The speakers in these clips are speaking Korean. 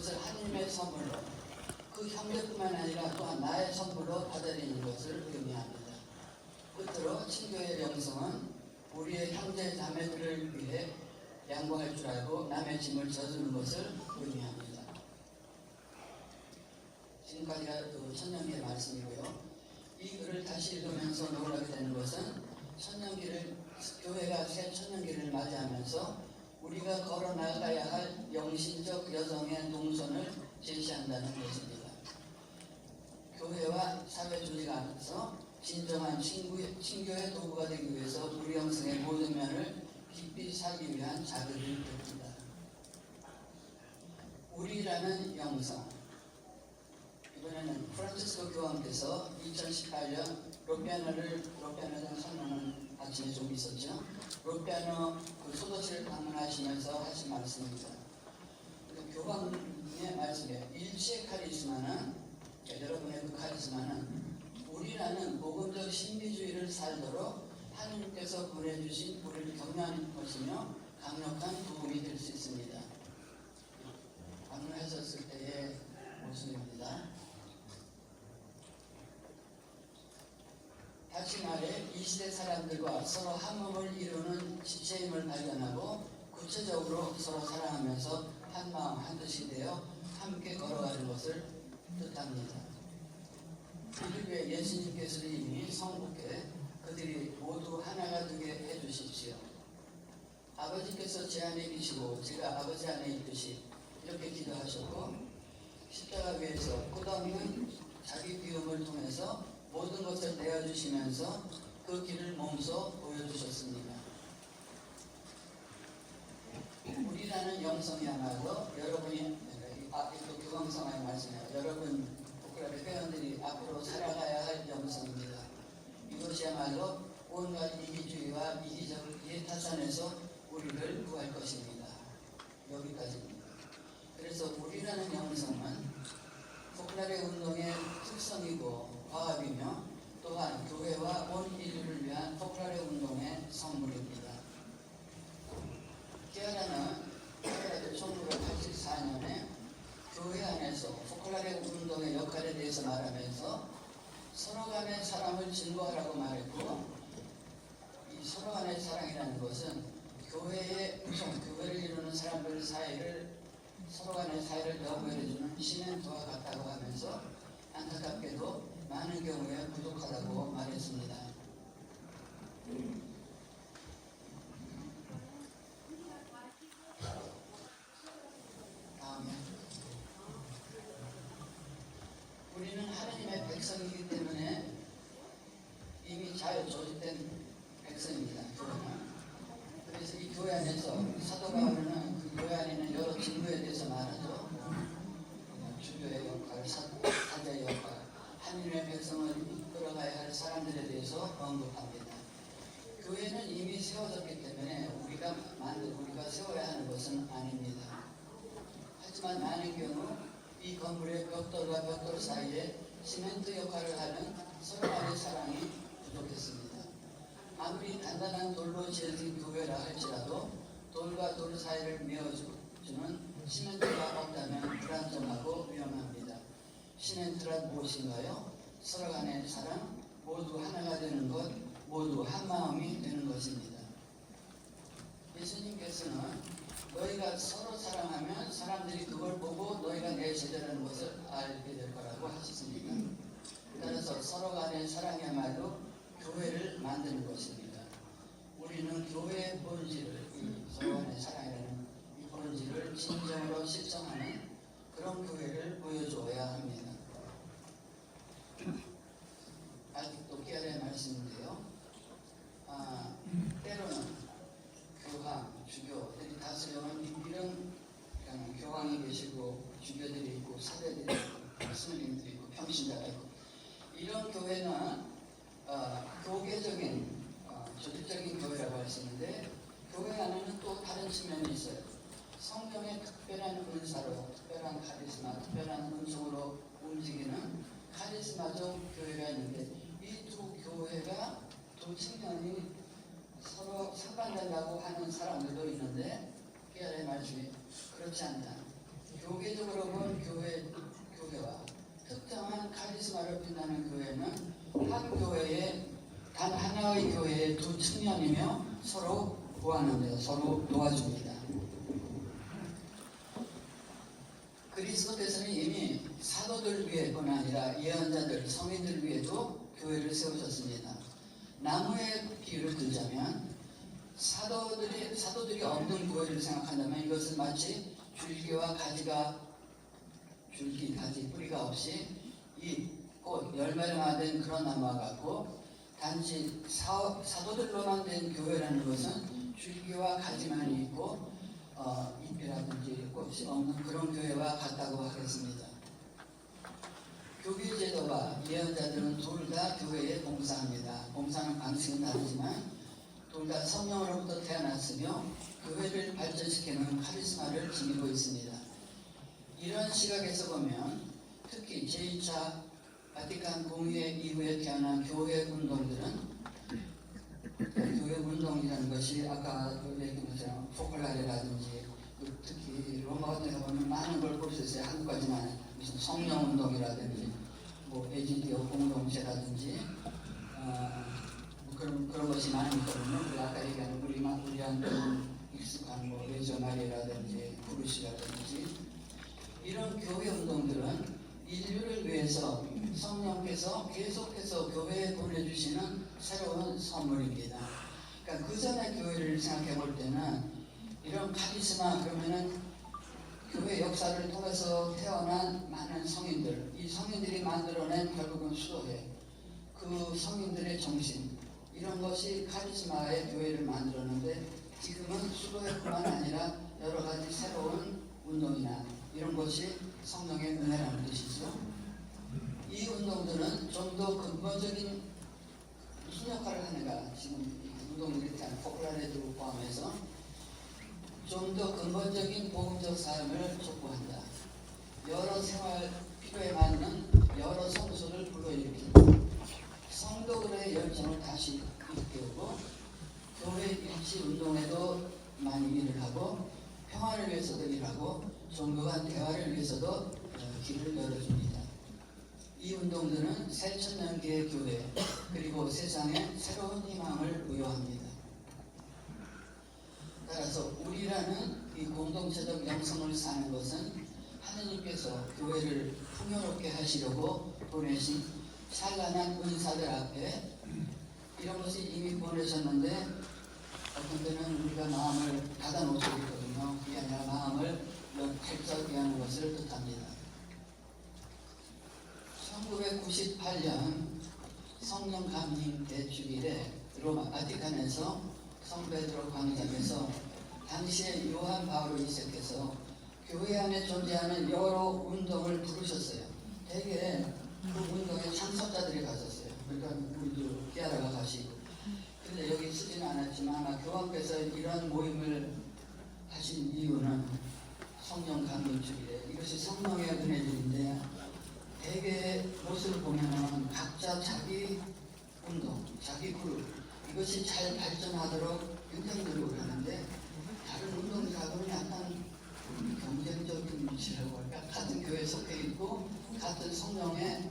그것을 하나님의 선물로 그 형제뿐만 아니라 또한 나의 선물로 받아들이는 것을 의미합니다. 끝으로 친교의 영성은 우리의 형제 자매들을 위해 양보할 줄 알고 남의 짐을 져주는 것을 의미합니다. 지금까지가 그 천년기의 말씀이고요. 이 글을 다시 읽으면서 놀라게 되는 것은 천년기를 교회가 새 천년기를 맞이하면서 우리가 걸어 나가야 할 영신적 여정의 동선을 제시한다는 것입니다. 교회와 사회 조직 안에서 진정한 친구, 친교의 도구가 되기 위해서 우리 영성의 모든 면을 깊이 살기 위한 자극이 됩니다. 우리라는 영성 이번에는 프란치스코 교황께서 2018년 로피아노를 로피아노에 선언을 아침에 좀 있었죠. 로피아노 그 소도시를 방문하시면서 하신 말씀입니다. 그 교황의 말씀에 일치의 카리스마는 그러니까 여러분의 그 카리스마는 우리라는 복음적 신비주의를 살도록 하나님께서 보내주신 우리를 격려하는 것이며 강력한 도움이 될 수 있습니다. 방문하셨을 때의 모습입니다. 다시 말해 이 시대 사람들과 서로 한 몸을 이루는 지체임을 발견하고 구체적으로 서로 사랑하면서 한 마음 한 뜻이 되어 함께 걸어가는 것을 뜻합니다. 이를 위해 예수님께서 이미 성국에 그들이 모두 하나가 되게 해주십시오. 아버지께서 제 안에 계시고 제가 아버지 안에 있듯이 이렇게 기도하셨고 십자가 위에서 끝없는 자기 비움을 통해서 모든 것을 내어주시면서 그 길을 몸소 보여주셨습니다. 우리라는 영성이야말로 여러분이 아, 또 교광성의 말씀이에요. 여러분 보크라의 회원들이 앞으로 살아가야 할 영성입니다. 이것이야말로 온갖 이기주의와 이기적을 이해타산해서 우리를 구할 것입니다. 여기까지입니다. 그래서 우리라는 영성은 포크라의 운동의 특성이고 과학이며 또한 교회와 온 인류를 위한 포크라의 운동의 선물입니다. 케아라도 1984년에 교회 안에서 포클라의 운동의 역할에 대해서 말하면서 서로 간의 사랑을 증거하라고 말했고 이 서로 간의 사랑이라는 것은 교회의 교회를 이루는 사람들 사이를 서로 간의 사이를 연결해주는 시멘트와 같다고 하면서 안타깝게도 많은 경우에 부족하다고 말했습니다. 다음에 우리는 하나님의 백성이기 때문에 이미 잘 조직된 백성입니다. 교회는. 그래서 이 교회 안에서 사도 바울은 그 교회 안에 있는 여러 직무에 대해서 말하죠. 주교의 역할, 사- 사자의 역할, 하나님의 백성을 이끌어가야 할 사람들에 대해서 언급합니다. 교회는 이미 세워졌기 때문에 우리가 만들 우리가 세워야 하는 것은 아닙니다. 하지만 많은 경우 이 건물의 벽돌과 벽돌 사이에 시멘트 역할을 하는 서로 간의 사랑이 부족했습니다. 아무리 단단한 돌로 지어진 교회라 할지라도 돌과 돌 사이를 메어주는 시멘트가 없다면 불안정하고 위험합니다. 시멘트란 무엇인가요? 서로 간의 사랑, 모두 하나가 되는 것, 모두 한 마음이 되는 것입니다. 예수님께서는 너희가 서로 사랑하면 사람들이 그걸 보고 너희가 내 제자라는 것을 알게 될 거라고 하셨습니다. 따라서 서로 간의 사랑이야말로 교회를 만드는 것입니다. 우리는 교회의 본질을 이 서로 간의 사랑이라는 이 본질을 진정으로 실천하는 그런 교회를 보여줘야 합니다. 아직도 깨알의 말씀인데요. 아, 때로는 교황, 주교들이 다스려는 이런 그냥 교황이 계시고 주교들이 있고 사대들이 있고 스님들이 있고 평신자가 있고 이런 교회는 어, 교계적인 어, 조직적인 교회라고 할 수 있는데 교회 안에는 또 다른 측면이 있어요. 성경의 특별한 은사로, 특별한 카리스마, 특별한 은총으로 움직이는 카리스마적 교회가 있는데 이 두 교회가 두 측면이 서로 상반된다고 하는 사람들도 있는데 깨알의 말씀이 그렇지 않다. 교계적으로 본 교회 교회와 특정한 카리스마를 빛나는 교회는 한 교회의 단 하나의 교회의 두 측면이며 서로 보완합니다. 서로 도와줍니다. 그리스도께서는 이미 사도들 위해뿐 아니라 예언자들, 성인들 위해도 교회를 세우셨습니다. 나무의 비유를 들자면 사도들이 사도들이 없는 교회를 생각한다면 이것은 마치 줄기와 가지가 줄기, 가지, 뿌리가 없이 이꽃 열매를 맺은 그런 나무와 같고 단지 사, 사도들로만 된 교회라는 것은 줄기와 가지만 있고 어, 잎이라든지 꽃이 없는 그런 교회와 같다고 하겠습니다. 교계 제도와 예언자들은 둘 다 교회에 봉사합니다. 봉사하는 방식은 다르지만 둘다 성령으로부터 태어났으며 교회를 발전시키는 카리스마를 지니고 있습니다. 이런 시각에서 보면 특히 제2차 바티칸 공의회 이후에 태어난 교회 운동들은 교회 운동이라는 것이 아까 얘기한 것처럼 포컬라레라든지 그 특히 로마 같은 데 보면 많은 걸 볼 수 있어요. 한국까지만 무슨 성령 운동이라든지 뭐 에지디오 공동체라든지 어, 뭐 그런 그런 것이 있거든요. 그리고 아까 얘기한 우리만 우리한테 익숙한 뭐 레저마리라든지 부르시라든지 이런 교회 운동들은 인류를 위해서 성령께서 계속해서 교회에 보내주시는 새로운 선물입니다. 그러니까 그 전에 교회를 생각해 볼 때는 이런 카리스마 그러면은 교회 역사를 통해서 태어난 많은 성인들, 이 성인들이 만들어낸 결국은 수도회, 그 성인들의 정신 이런 것이 카리스마의 교회를 만들었는데 지금은 수도회뿐만 아니라 여러 가지 새로운 운동이나 이런 것이 성령의 은혜라는 뜻이죠. 이 운동들은 좀 더 근본적인 무슨 역할을 하는가 지금 이 운동들에 대한 포플라레도 포함해서 좀 더 근본적인 복음적 삶을 촉구한다. 여러 생활 필요에 맞는 여러 성수를 불러일으킨다. 성도 들의 열정을 다시 일깨우고 교회 일치 운동에도 많이 일을 하고 평화를 위해서도 일하고 종교 간 대화를 위해서도 어, 길을 열어줍니다. 이 운동들은 새천년 개의 교회 그리고 세상에 새로운 희망을 부여합니다. 따라서 우리라는 이 공동체적 영성을 사는 것은 하느님께서 교회를 풍요롭게 하시려고 보내신 찬란한 은사들 앞에 이런 것이 이미 보내셨는데 어떤 때는 우리가 마음을 닫아놓을 수 있거든요. 그게 아니라 마음을 활짝 여는 것을 뜻합니다. 1998년 성령 감림 대축일에 로마 바티칸에서 성베드로 광장에서 당시에 요한 바오로 이세께서 교회 안에 존재하는 여러 운동을 부르셨어요. 대개 그 운동에 참석자들이 가셨어요. 그러니까 우리도 깨알아가 가시고. 근데 여기 쓰지는 않았지만 아마 교황께서 이런 모임을 하신 이유는 성령 감림축일에 이것이 성령의 은혜들인데 대개 모습을 보면은 각자 자기 운동, 자기 그룹 이것이 잘 발전하도록 굉장히 노력을 하는데 다른 운동들하고는 약간 경쟁적인 위치라고 할까 같은 교회에 속해 있고 같은 성령의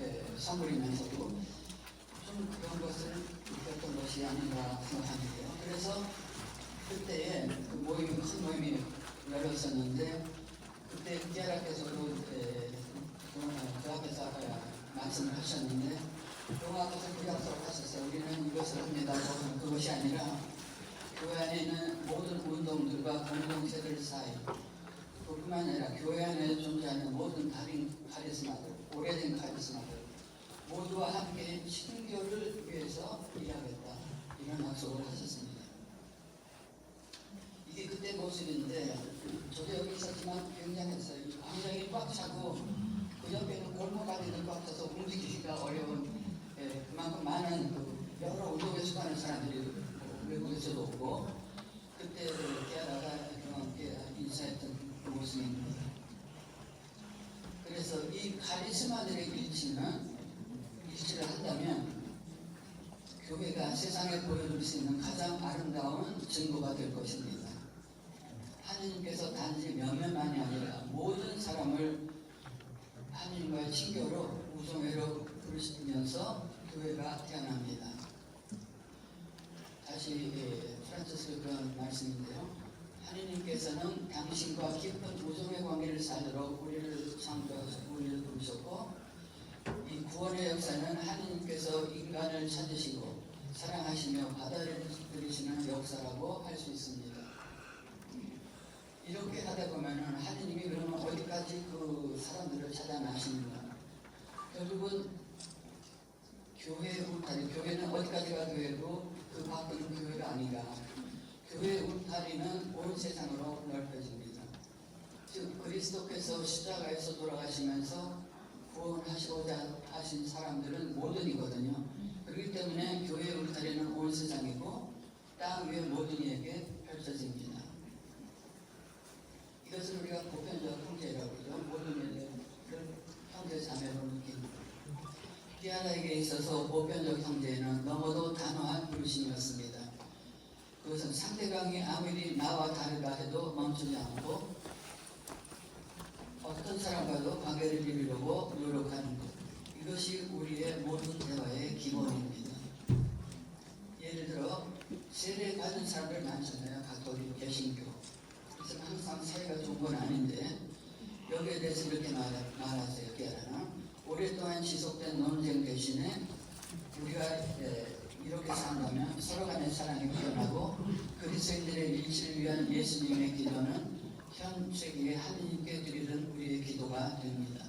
에, 선물이면서도 좀 그런 것을 느꼈던 것이 아닌가 생각하는데요. 그래서 그때에 그 모임이 큰 모임이 열렸었는데 그때 기아라께서도 그 앞에서 아까 말씀을 하셨는데 용화께서 그 약속을 하셨어요. 우리는 이것을 합니다. 그것이 아니라 교회 안에 있는 모든 운동들과 공동체들 사이 그뿐만 아니라 교회 안에 존재하는 모든 다른 카리스마들, 오래된 카리스마들 모두와 함께 신교를 위해서 일하겠다 이런 약속을 하셨습니다. 이게 그때 모습인데 저도 여기 있었지만 굉장했어요. 이 광장이 꽉 차고 그 옆에는 골목 안에는 꽉 차서 움직이기가 어려운 예, 그만큼 많은 그 여러 운동에 수많은 사람들이 뭐 외국에서도 오고 그때 볼 수 있는 거예요. 그래서 이 카리스마들의 일치는 일치를 한다면 교회가 세상에 보여줄 수 있는 가장 아름다운 증거가 될 것입니다. 하느님께서 단지 명예만이 아니라 모든 사람을 하느님과의 친교로 우성회로 부르시면서 교회가 태어납니다. 다시 예, 프란치스 그런 말씀인데 당신과 깊은 우정의 관계를 살도록 우리를 창조하시고 우리를 부르셨고 이 구원의 역사는 하나님께서 인간을 찾으시고 사랑하시며 받아들이시는 역사라고 할 수 있습니다. 이렇게 하다 보면은 하나님이 그러면 어디까지 그 사람들을 찾아나시는가? 결국은 교회의 울타리, 교회는 어디까지가 교회고 그 밖은 교회가 아닌가? 교회의 울타리는 온 세상으로 넓혀집니다. 즉 그리스도께서 십자가에서 돌아가시면서 구원하시고자 하신 사람들은 모든이거든요. 그렇기 때문에 교회의 울타리는 온 세상이고 땅 위의 모든 이에게 펼쳐집니다. 이것을 우리가 보편적 형제라고 그러죠. 모든 이를 형제 자매로 느낍니다. 기아라에게 있어서 보편적 형제는 너무도 단호한 부르심이었습니다. 그것은 상대방이 아무리 나와 다르다 해도 멈추지 않고 어떤 사람과도 관계를 이루려고 노력하는 것. 이것이 우리의 모든 대화의 기본입니다. 예를 들어 세례 받은 사람들 많잖아요. 가톨릭, 개신교. 그래서 항상 사이가 좋은 건 아닌데 여기에 대해서 이렇게 말, 말하세요. 깨라는 오랫동안 지속된 논쟁 대신에 우리가 예, 이렇게 산다면 서로 간의 사랑이 피어나고 그리스도인들의 일치를 위한 예수님의 기도는 현 세기에 하느님께 드리는 우리의 기도가 됩니다.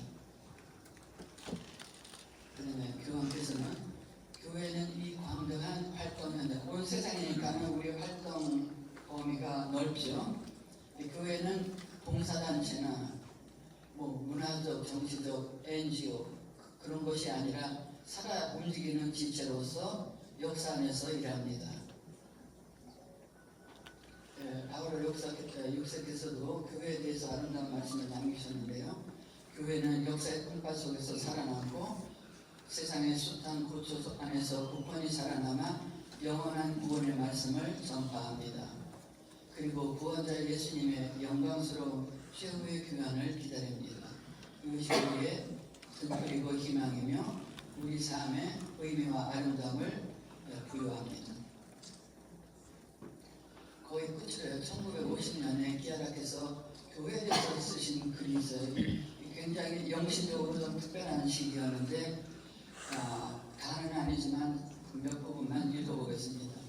그다음에 교황께서는 교회는 이 광대한 활동 현장, 온 세상이니까는 우리 활동 범위가 넓죠. 이 교회는 봉사단체나 뭐 문화적, 정치적, NGO 그런 것이 아니라 살아 움직이는 지체로서 역사 안에서 일합니다. 예, 바울 역사 육세께서도 교회에 대해서 아름다운 말씀을 남기셨는데요. 교회는 역사의 꿈과 속에서 살아남고 세상의 숱한 고초 안에서 굳건히 살아남아 영원한 구원의 말씀을 전파합니다. 그리고 구원자 예수님의 영광스러운 최후의 귀환을 기다립니다. 이것이 우리의 등불이고 희망이며 우리 삶의 의미와 아름다움을 부여합니다. 거의 끝이에요. 1950년에 기아라께서 교회에 대해서 쓰신 글이 있어요. 굉장히 영시적으로 좀 특별한 시기였는데 아, 다는 아니지만 몇 부분만 읽어보겠습니다.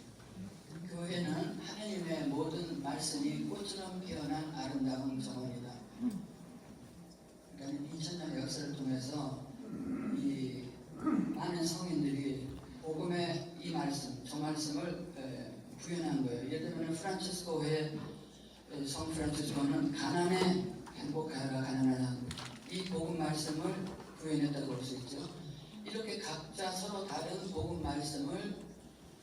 교회는 하나님의 모든 말씀이 꽃처럼 피어난 아름다운 정원이다. 그러니까 2000년 역사를 통해서 이 많은 성인들이 복음의 이 말씀, 저 말씀을 에, 구현한 거예요. 예를 에, 성 프란치스코는 가난에 행복하여라 가난하다. 이 복음 말씀을 구현했다고 볼 수 있죠. 이렇게 각자 서로 다른 복음 말씀을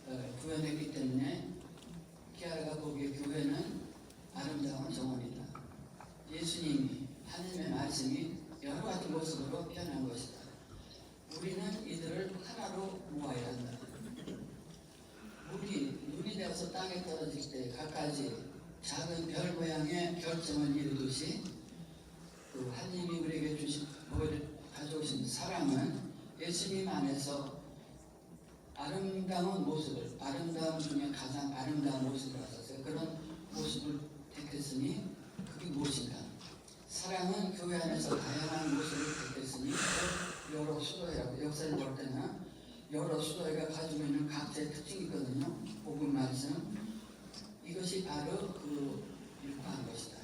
어, 구현했기 때문에 키아라가 보기에 교회는 아름다운 정원이다. 예수님이 하나님의 말씀이 여러 가지 모습으로 표현한 것이다. 우리는 이들을 하나로 모아야 한다. 물이 눈이 땅에 떨어질 때 각가지 작은 별 모양의 결정을 이루듯이 그 하나님이 우리에게 주신 가져오신 사랑은 예수님 안에서 아름다운 모습을 아름다운 중에 가장 아름다운 모습을 하셨어요. 그런 모습을 택했으니 그게 무엇인가? 사랑은 교회 안에서 다양한 모습을 택했으니 여러 수도회라고 역사를 볼 때는 여러 수도회가 가지고 있는 각자의 특징이 있거든요. 복음 말씀 이것이 바로 그 일과한 것이다.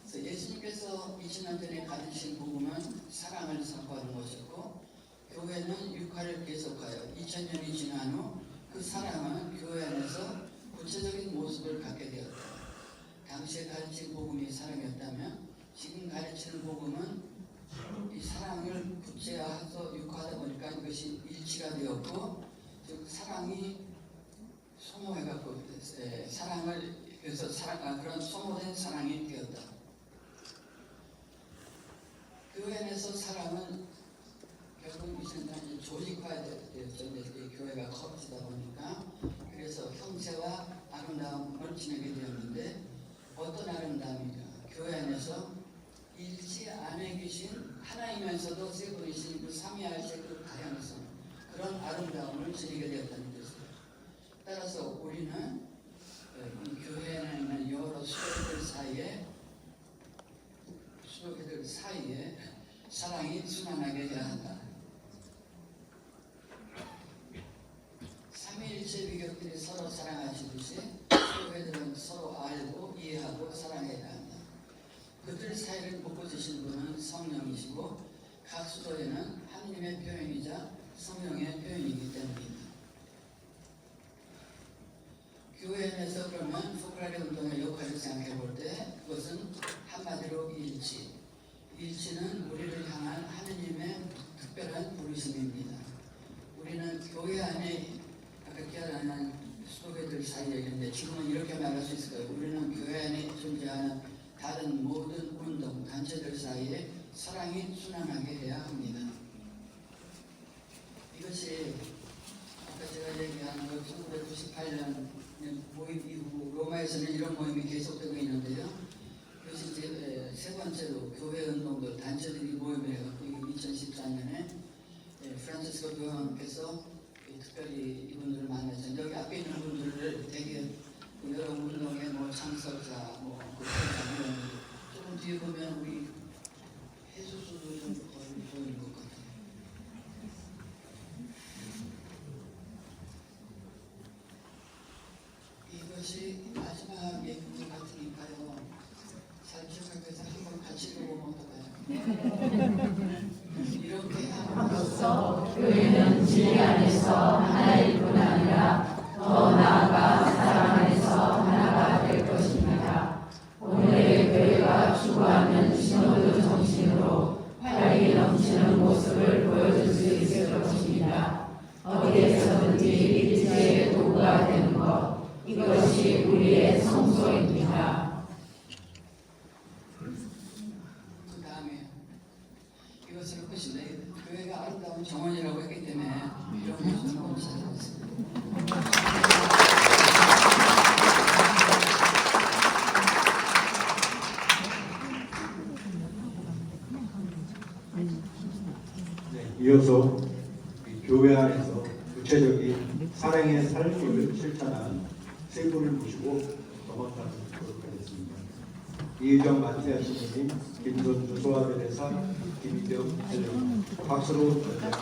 그래서 예수님께서 2000년 전에 가지신 복음은 사랑을 선포하는 것이었고 교회는 육화를 계속하여 2000년이 지난 후 그 사랑은 교회 안에서 구체적인 모습을 갖게 되었다. 당시에 가르친 복음이 사랑이었다면 지금 가르치는 복음은 이 사랑을 구체화해서 육화하다 보니까 이것이 일치가 되었고 즉 사랑이 소모해갖고 에, 사랑을 그래서 사랑 아, 그런 소모된 사랑이 되었다. 교회 안에서 사랑은 이제는 조직화되었죠. 이제 교회가 커지다 보니까 그래서 형체와 아름다움을 지내게 되었는데 어떤 아름다움이냐? 교회 안에서 일치 안에 계신 하나이면서도 세 분이신 그 삼위할체 그 다양성 그런 아름다움을 지니게 되었다는 뜻이에요. 따라서 우리는 어, 이 교회 안에 있는 여러 수도들 사이에 수도회들 사이에 사랑이 순환하게 해야 한다. 삼위일체 위격들이 서로 사랑하시듯이 수도회들은 서로 알고 이해하고 사랑해야 한다. 그들 묶어주신 분은 성령이시고 각 수도에는 하느님의 표현이자 성령의 표현이기 때문입니다. 교회 안에서 그러면 포크라리 운동의 역할을 생각해 볼 때 그것은 한마디로 일치. 일치는 우리를 향한 하느님의 특별한 부르심입니다. 우리는 교회 안에 아까 기하는 수도회들 사이에 있는데 지금은 이렇게 말할 수 있을 거예요. 우리는 교회 안에 존재하는 다른 모든 운동, 단체들 사이에 사랑이 순환하게 해야 합니다. 이것이 아까 제가 얘기한 그 1998년 모임 이후 로마에서는 이런 모임이 계속되고 있는데요. 그것이 이제 세 번째로 교회 운동들 단체들이 모임을 해갖고 2014년에 프란시스코 교황께서 특별히 이분들을 만나서 여기 앞에 있는 분들을 되게 여러 운동의 뭐 창설자, 뭐 그 뒤에 보면 우리 해수수도 좀 거의 보이는 것 같아요. 이것이 마지막 예물 같으니까요. 살펴서 한번 같이 읽어보면 어떨까요? 이렇게 함으로써 교회는 진리 안에서 하나일 뿐 아니라 더 나아가 사랑 안에서 하나가 될 것입니다. 오늘의 교회가 추구하는 신호도 정신으로 활기 넘치는 모습을 보여줄 수 있을 것입니다. 어디에서든지 일체의 도구가 되는 것, 이것이 우리의 성소입니다. 그 다음에 이것을 끝인데 교회가 아름다운 정원이라고 했기 때문에 이런 모습을 한번 찾아봤습니다. 네, 이어서 이 교회 안에서 구체적인 사랑의 삶을 실천한 세 분을 모시고 넘어가도록 하겠습니다. 이의정 마태아 신부님, 김선주 소아대 대사, 김희경 대령 박수로 전달합니다.